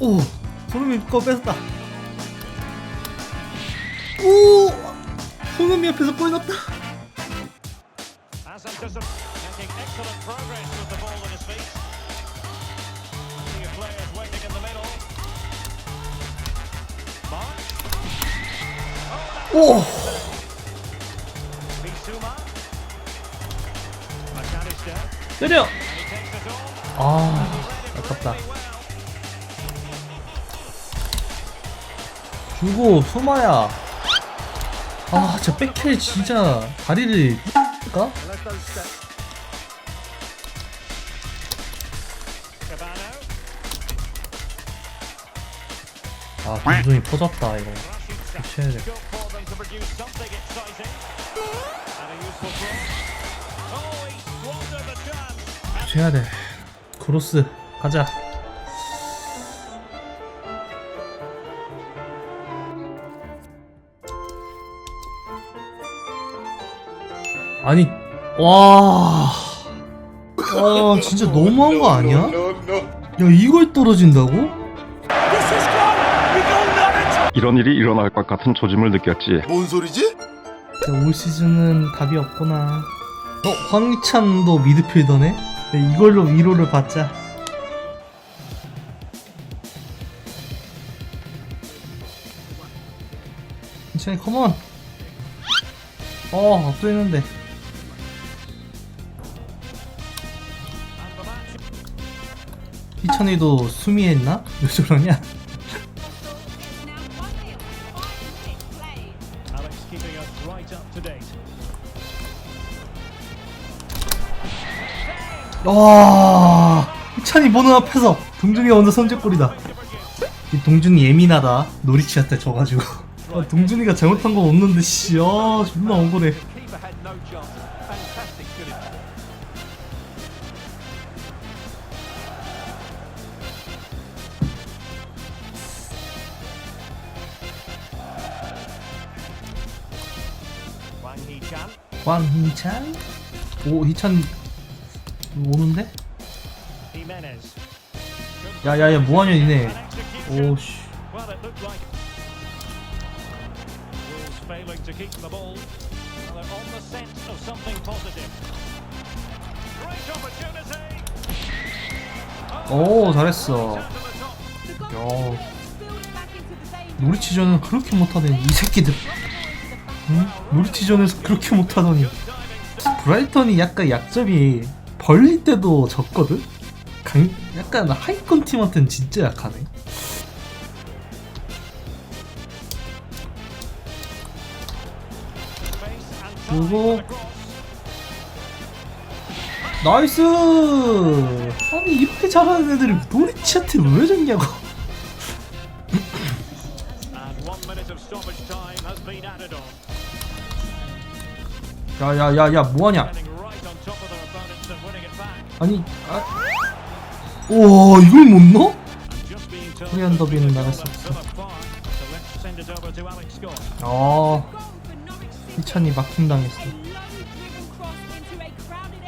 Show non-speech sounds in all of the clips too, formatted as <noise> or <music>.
오 손흥민 거 뺐다 오 손흥민 옆에서 골 넣었다. 오. 때려. 아 아깝다 주고 수마야 아저 백킬 진짜 다리를 까? 아 감정이 퍼졌다 이거. 교체해야 돼. Oh. 교체해야 돼 크로스 가자 아니 와. 와 진짜 너무한 거 아니야? 야 이걸 떨어진다고? 이런 일이 일어날 것 같은 조짐을 느꼈지. 뭔 소리지? 야, 올 시즌은 답이 없구나. 어 황희찬도 미드필더네? 야, 이걸로 위로를 받자. 희찬이 컴온. 어 앞서 있는데. 희찬이도 수미했나? 왜 저러냐? 와 희찬이 보는 앞에서 동준이가 먼저 선제골이다. 이 동준이 예민하다. 노리치한테 져가지고. 아, 동준이가 잘못한 건 없는데 씨, 아 존나 억울해. 황희찬? 오 희찬 오는데? 야야야 execution. 오씨. 오 잘했어. 야 노리치전은 그렇게 못하더니 이 새끼들 응? 노리치전에서 그렇게 못하더니 브라이턴이 약간 약점이 벌릴 때도 졌거든? 강, 약간 하이컨 팀한테는 진짜 약하네 그리고. 나이스 아니 이렇게 잘하는 애들이 노리치한테 왜 졌냐고 야야야야 뭐하냐. 아니 아... 오 이걸 못 넣어? 코리안 더비는 나갈 수 없어. 아 희찬이 막힘 당했어 into a crowded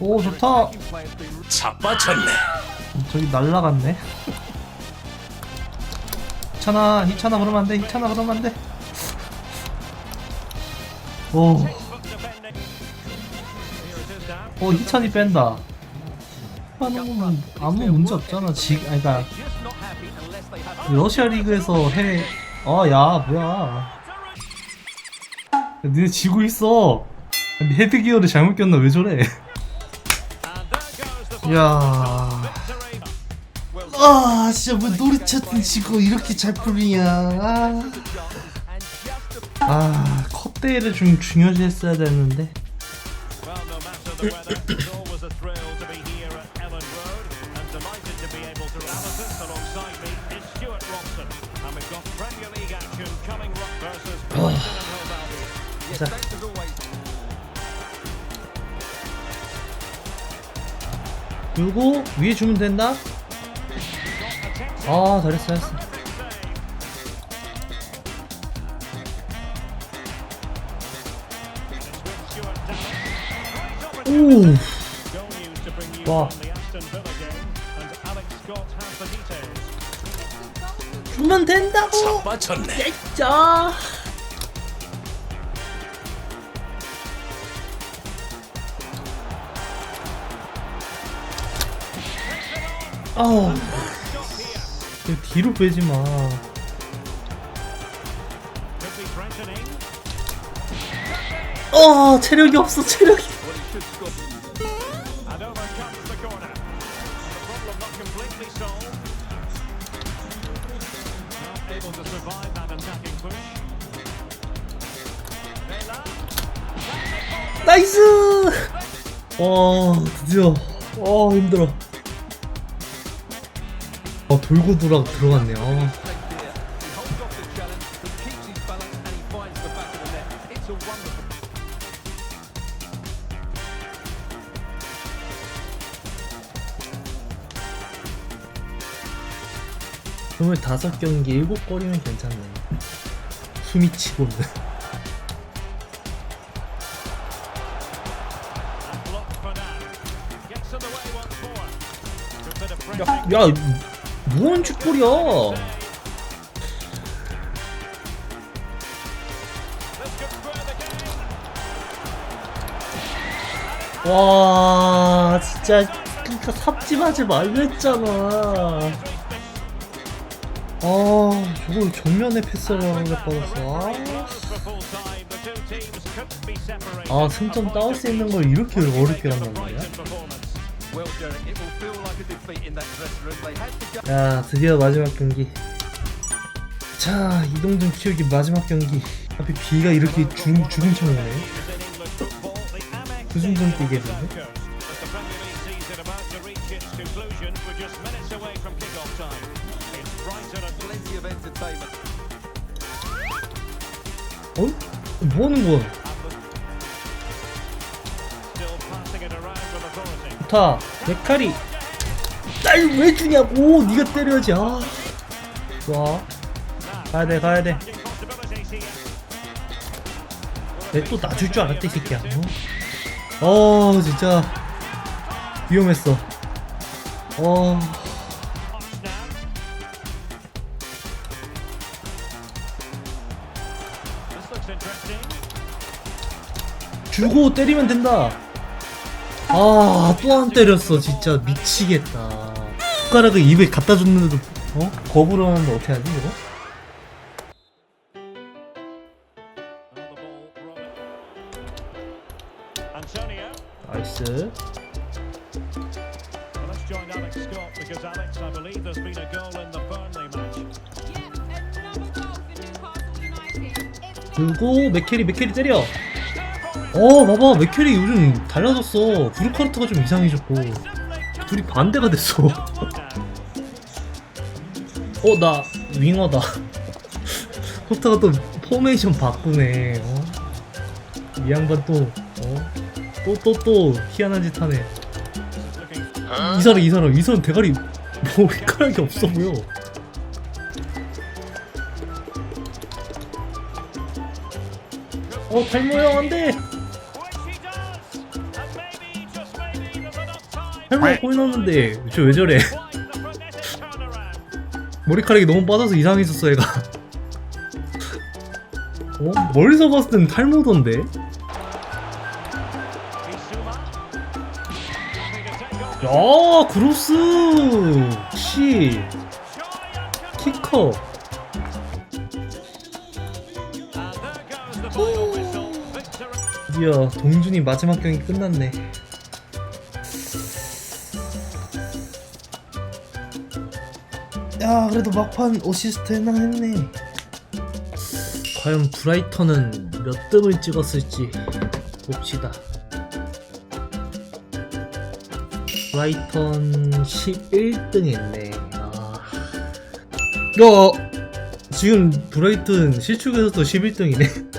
오 좋다 been 저기 날라갔네 희찬아 희찬아 그러면 안돼 희찬아 그러면 안돼 오. 오 희찬이 뺀다 하는 아무 문제 없잖아 지 have 러시아 리그에서 해아야 뭐야 야, 니네 지고 있어 헤드기어를 잘못 꼈나 왜 저래? 야. 아 진짜 왜 노리쳤던 지고 이렇게 잘 풀리냐. 아, 아 컵대회를 좀 중요시 했어야 되는데. Well, 주고 위에 주면 된다? 아 잘했어 잘했어 오! 와 주면 된다고! 빠쳤네. 야 아우 그 뒤로 빼지 마. 어, 체력이 없어, 체력이. 나이스! 어, 드디어. 어, 힘들어. 어, 돌고 돌아 들어갔네요. 어. A wonderful. 25경기 7골이면 괜찮네. 숨이 치고는. 야. 야, the game. 와, 진짜, 그니까 삽질하지 말라 했잖아. 아, 저걸 정면에 패스를 하는 게 뻔했어. 아. 아 승점 따올 수 있는 걸 이렇게 어렵게 한단 말이야? 야 드디어 마지막 경기 자 이동준 키우기 마지막 경기 하필 비가 이렇게 주, the Amex 구승전 뛰게 되네. 어? 뭐 하는 거야 좋다 메카리 날왜 주냐고 네가 때려야지 아 좋아 가야돼 가야돼. 내 또 놔줄 줄 알았다 이 새끼야 어? 어 진짜 위험했어 어. 주고 때리면 된다. 아, 또 안 때렸어. 진짜 미치겠다. 숟가락을 입에 갖다 줬는데도, 어? 거부를 하는데 어떻게 하지, 이거? 나이스. 그리고 맥캐리, 맥캐리 때려. 어, 봐봐. 맥캐리 요즘 달라졌어. 브루카르트가 좀 이상해졌고. 둘이 반대가 됐어. <laughs> 어, 나 윙어다. <laughs> 호타가 또 포메이션 바꾸네. 어? 이 양반 또, 어? 또, 또, 또 희한한 짓 하네. 이 사람, 이 사람, 이 사람 대가리 <laughs> 머리카락이 없어 보여. 어, 탈모 형 안 돼! 탈모 골 넣었는데, 저 왜 저래? 머리카락이 너무 빠져서 이상해졌어, 얘가. 어? 멀리서 봤을 땐 탈모던데? 야, 크로스! 씨, 키커. 드디어 동준이 마지막 경기 끝났네. 야, 그래도 막판 어시스트 했나 했네. 과연 브라이턴은 몇 등을 찍었을지 봅시다. 브라이턴 11등 했네. 아. 야, 지금 브라이튼 실축에서도 11등이네. <laughs>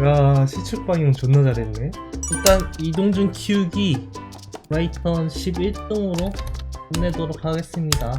야 시축 방향 존나 잘했네 일단 이동준 키우기 브라이턴 11등으로 끝내도록 하겠습니다